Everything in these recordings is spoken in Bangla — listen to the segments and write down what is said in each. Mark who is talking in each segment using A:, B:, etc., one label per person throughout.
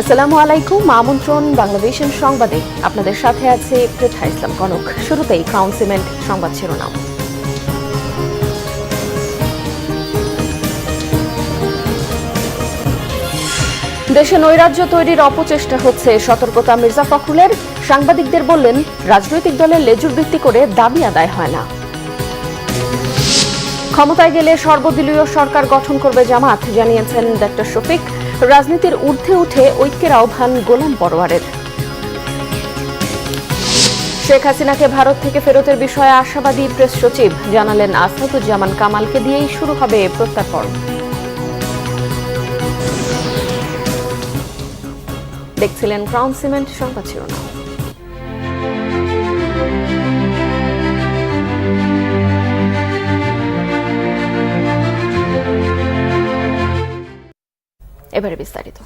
A: আসসালামু আলাইকুম, আমন্ত্রণ বাংলাদেশের সংবাদে। আপনাদের সাথে আছে ইসলাম কনক। শুরুতেই ক্রাউন সিমেন্ট সংবাদ শিরোনাম। দেশে নৈরাজ্য তৈরির অপচেষ্টা হচ্ছে সতর্কতা মির্জা ফখরুলের। সাংবাদিকদের বললেন, রাজনৈতিক দলের লেজুর ভিত্তি করে দাবি আদায় হয় না। ক্ষমতায় গেলে সর্বদলীয় সরকার গঠন করবে জামাত, জানিয়েছেন ডক্টর শফিক। রাজনীতির ঊর্ধ্বে উঠে ঐক্যের আহ্বান গোলাম পরোয়ারের। শেখ হাসিনাকে ভারত থেকে ফেরতের বিষয়ে আশাবাদী প্রেস সচিব জানালেন আসাদুজ্জামান কামালকে দিয়েই শুরু হবে প্রত্যার্পণ দেখছিলেন ক্রাউন সিমেন্ট সংবাদ শিরোনাম। এবারে বিস্তারিত।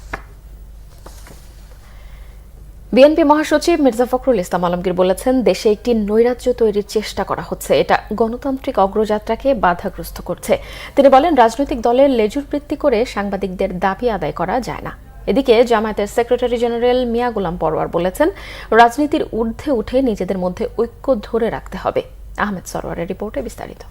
A: বিএনপি মহাসচিব মির্জা ফখরুল ইসলাম আলমগীর বলেছেন, দেশে একটি নৈরাজ্য তৈরির চেষ্টা করা হচ্ছে। এটা গণতান্ত্রিক অগ্রযাত্রাকে বাধাগ্রস্ত করছে। তিনি বলেন, রাজনৈতিক দলের লেজুর বৃত্তি করে সাংবাদিকদের দাবি আদায় করা যায় না। এদিকে জামায়াতের সেক্রেটারি জেনারেল মিয়া গোলাম পরোয়ার বলেছেন, রাজনীতির ঊর্ধ্বে উঠে নিজেদের মধ্যে ঐক্য ধরে রাখতে হবে। আহমেদ সরোয়ারের রিপোর্টে বিস্তারিত।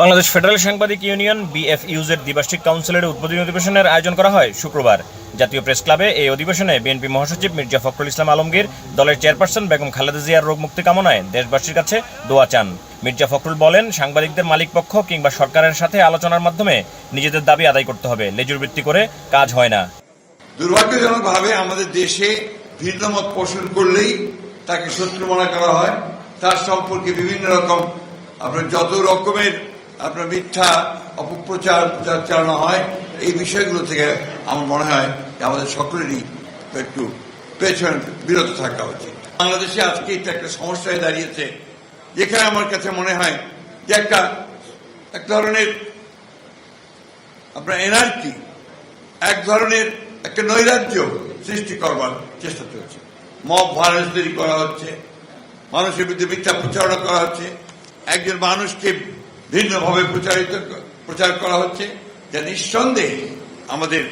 B: বাংলাদেশ ফেডারেল সাংবাদিক ইউনিয়ন বিএফইউজ এর দ্বিবার্ষিক কাউন্সিলের উদ্বোধনী অধিবেশনের আয়োজন করা হয় শুক্রবার। জাতীয় প্রেস ক্লাবে এই অধিবেশনে বিএনপি মহাসচিব মির্জা ফখরুল ইসলাম আলমগীর, দলের চেয়ারপারসন বেগম খালেদা জিয়ার রোগ মুক্তি কামনায় দেশবাসীর কাছে দোয়া চান। মির্জা ফখরুল বলেন, সাংবাদিকদের মালিকপক্ষ কিংবা সরকারের সাথে আলোচনার মাধ্যমে নিজেদের দাবি আদায় করতে হবে, লেজুর ভিত্তি করে কাজ হয় না।
C: দুর্ভাগ্যজনকভাবে আমাদের দেশে ভিন্নমত পোষণ করলেই তাকে শত্রু মনে করা হয়। তার সম্পর্কে বিভিন্ন রকম, আপনার যত রকমের আপনার মিথ্যা অপপ্রচার প্রচার চালানো হয়, এই বিষয়গুলো থেকে আমার মনে হয় যে আমাদের সকলেরই একটু পেছনে বিরত থাকা উচিত। বাংলাদেশে আজকে এটা একটা সমস্যায় দাঁড়িয়েছে, যেখানে আমার কাছে মনে হয় যে একটা, এক ধরনের আপনার এনার্জি এক ধরনের একটা নৈরাজ্য সৃষ্টি করবার চেষ্টা চলছে। মব ভায়োলেন্স তৈরি করা হচ্ছে, মানুষের বিরুদ্ধে মিথ্যা প্রচারণা করা হচ্ছে, একজন মানুষকে ভিন্নভাবে প্রচারিত প্রচার করা হচ্ছে যা নিঃসন্দেহে আমাদের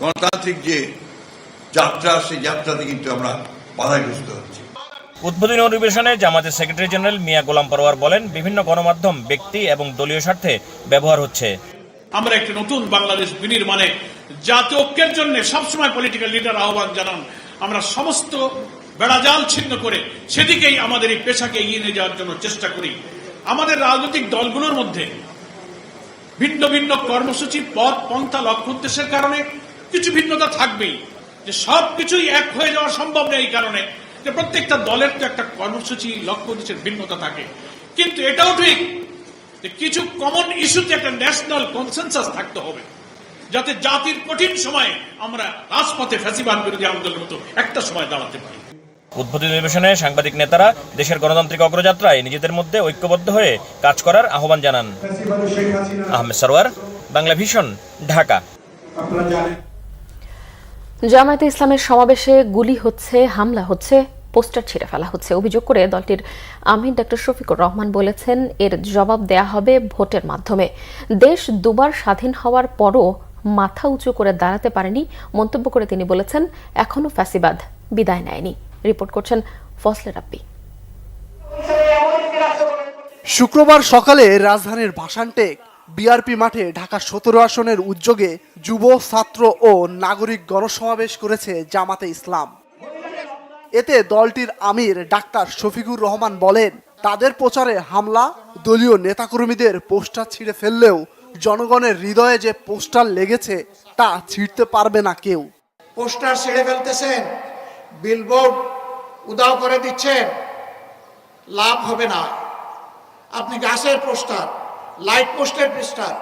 C: গণতান্ত্রিক যে যাত্রা সেই যাত্রাতে কিন্তু আমরা বাধাগ্রস্ত হচ্ছি।
B: উদ্বোধনী অধিবেশনে জামাতের সেক্রেটারি জেনারেল মিয়া গোলাম পরোয়ার বলেন বিভিন্ন গণমাধ্যম ব্যক্তি এবং দলীয় স্বার্থে ব্যবহার হচ্ছে।
D: আমরা একটি নতুন বাংলাদেশ বিনির্মাণে জাতীয় ঐক্যের জন্য সবসময় পলিটিক্যাল লিডার আহ্বান জানান। আমরা সমস্ত বেড়াজাল ছিন্ন করে সেদিকেই আমাদের এই পেশাকে এগিয়ে নিয়ে যাওয়ার জন্য চেষ্টা করি। আমাদের রাজনৈতিক দলগুলোর মধ্যে ভিন্ন ভিন্ন কর্মসূচি পথ পন্থা লক্ষ্য উদ্দেশ্যের কারণে কিছু ভিন্নতা থাকবেই। যে সব কিছুই এক হয়ে যাওয়া সম্ভব নেই এই কারণে যে প্রত্যেকটা দলের তো একটা কর্মসূচি, লক্ষ্য উদ্দেশ্যের ভিন্নতা থাকে। কিন্তু এটাও ঠিক যে কিছু কমন ইস্যুতে একটা ন্যাশনাল কনসেনসাস থাকতে হবে, যাতে জাতির কঠিন সময়ে আমরা রাজপথে ফ্যাসিবাদ বিরোধী আন্দোলনের মতো একটা সময় দাঁড়াতে পারি।
B: উদ্বোধনী অধিবেশনে সাংবাদিক নেতারা দেশের গণতান্ত্রিক অগ্রযাত্রায় নিজেদের মধ্যে ঐক্যবদ্ধ হয়ে কাজ করার আহ্বান জানান। আহমেদ সরোয়ার বাংলা ভিশন ঢাকা।
A: জামায়াতে ইসলামের সমাবেশে গুলি হচ্ছে হামলা হচ্ছে পোস্টার ছিঁড়ে ফেলা হচ্ছে। অভিযোগ করে দলটির আমির ডক্টর শফিকুর রহমান বলেছেন এর জবাব দেয়া হবে ভোটের মাধ্যমে। দেশ দুবার স্বাধীন হওয়ার পরও মাথা উঁচু করে দাঁড়াতে পারেনি মন্তব্য করে তিনি বলেছেন এখনও ফ্যাসিবাদ বিদায় নেয়নি। রিপোর্ট করছেন ফসলে রাব্বি
E: শুক্রবার সকালে রাজধানীর ভাসানটেক বিআরপি মাঠে ঢাকা সতেরো আসনের উদ্যোগে যুব ছাত্র ও নাগরিক গণসমাবেশ করেছে জামাতে ইসলাম। এতে দলটির আমির ডাক্তার শফিকুর রহমান বলেন তাদের প্রচারে হামলা দলীয় নেতাকর্মীদের পোস্টার ছিঁড়ে ফেললেও জনগণের হৃদয়ে যে পোস্টার লেগেছে তা ছিঁড়তে পারবে না কেউ।
F: পোস্টার ছিঁড়ে ফেলতেছেন? বিলবোর্ড উদাও করে দিচ্ছেন লাভ হবে না। আপনি গাছের পোস্টার লাইট পোস্টের পোস্টার,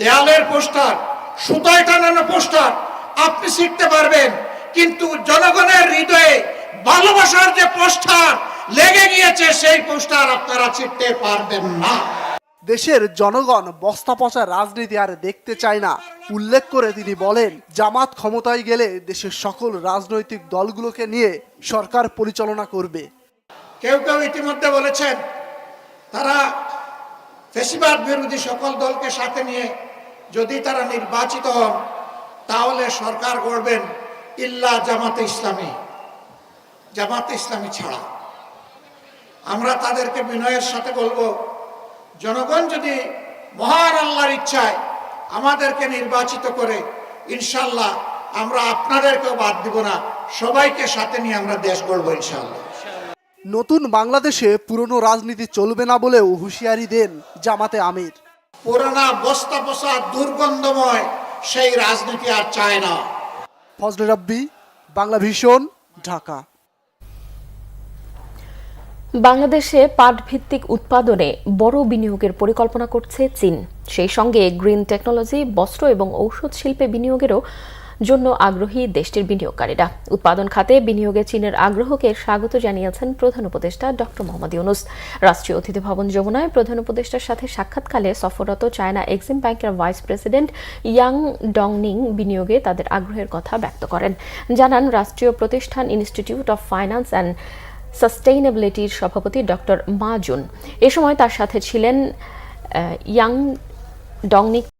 F: দেয়ালের পোস্টার, সুতায় টানানো পোস্টার, আপনি শিখতে পারবেন, কিন্তু জনগণের হৃদয়ে ভালোবাসার যে পোস্টার লেগে গিয়েছে, সেই পোস্টার আপনারা ছিটতে পারবেন না।
E: দেশের জনগণ বস্তা পচা রাজনীতি আর দেখতে চায় না। উল্লেখ করে তিনি বলেন, জামাত ক্ষমতায় গেলে দেশের সকল রাজনৈতিক দলগুলোকে নিয়ে সরকার পরিচালনা করবে।
F: কেউ কেউ ইতিমধ্যে বলেছেন, তারা ফেসিবাদ বিরোধী সকল দলকে সাথে নিয়ে যদি তারা নির্বাচিত হন, তাহলে সরকার করবেন ইল্লা জামাতে ইসলামী। জামাতে ইসলামী ছাড়া। আমরা তাদেরকে বিনয়ের সাথে বলব জনগণ যদি মহান আল্লাহর ইচ্ছায় আমাদেরকে নির্বাচিত করে ইনশাল্লাহ আমরা আপনাদেরকেও বাদ দিব না। সবাইকে সাথে নিয়ে আমরা দেশ গড়বো ইনশাল্লাহ
E: নতুন বাংলাদেশে পুরনো রাজনীতি চলবে না বলেও হুঁশিয়ারি দেন জামাতে আমির।
F: পুরোনা বস্তা বসা দুর্গন্ধময় সেই রাজনীতি আর চায় না।
E: ফজলে রাব্বি বাংলা ভীষণ ঢাকা।
A: বাংলাদেশে পাট ভিত্তিক উৎপাদনে বড় বিনিয়োগের পরিকল্পনা করছে চীন। সেই সঙ্গে গ্রিন টেকনোলজি, বস্ত্র এবং ঔষধ শিল্পে বিনিয়োগেরও জন্য আগ্রহী দেশটির বিনিয়োগকারীরা। উৎপাদন খাতে বিনিয়োগে চীনের আগ্রহকে স্বাগত জানিয়েছেন প্রধান উপদেষ্টা ডক্টর মোহাম্মদ ইউনুস। রাষ্ট্রীয় অতিথি ভবন যমুনায় প্রধান উপদেষ্টার সাথে সাক্ষাৎকালে সফররত চায়না এক্সিম ব্যাংকের ভাইস প্রেসিডেন্ট ইয়াং ডংনিং বিনিয়োগে তাদের আগ্রহের কথা ব্যক্ত করেন। জানান, রাষ্ট্রীয় প্রতিষ্ঠান ইনস্টিটিউট অফ ফাইন্যান্স অ্যান্ড সাস্টেইনেবিলিটির সভাপতি ডক্টর মাজুন। এ সময় তার সাথে ছিলেন ইয়াং ডংনিক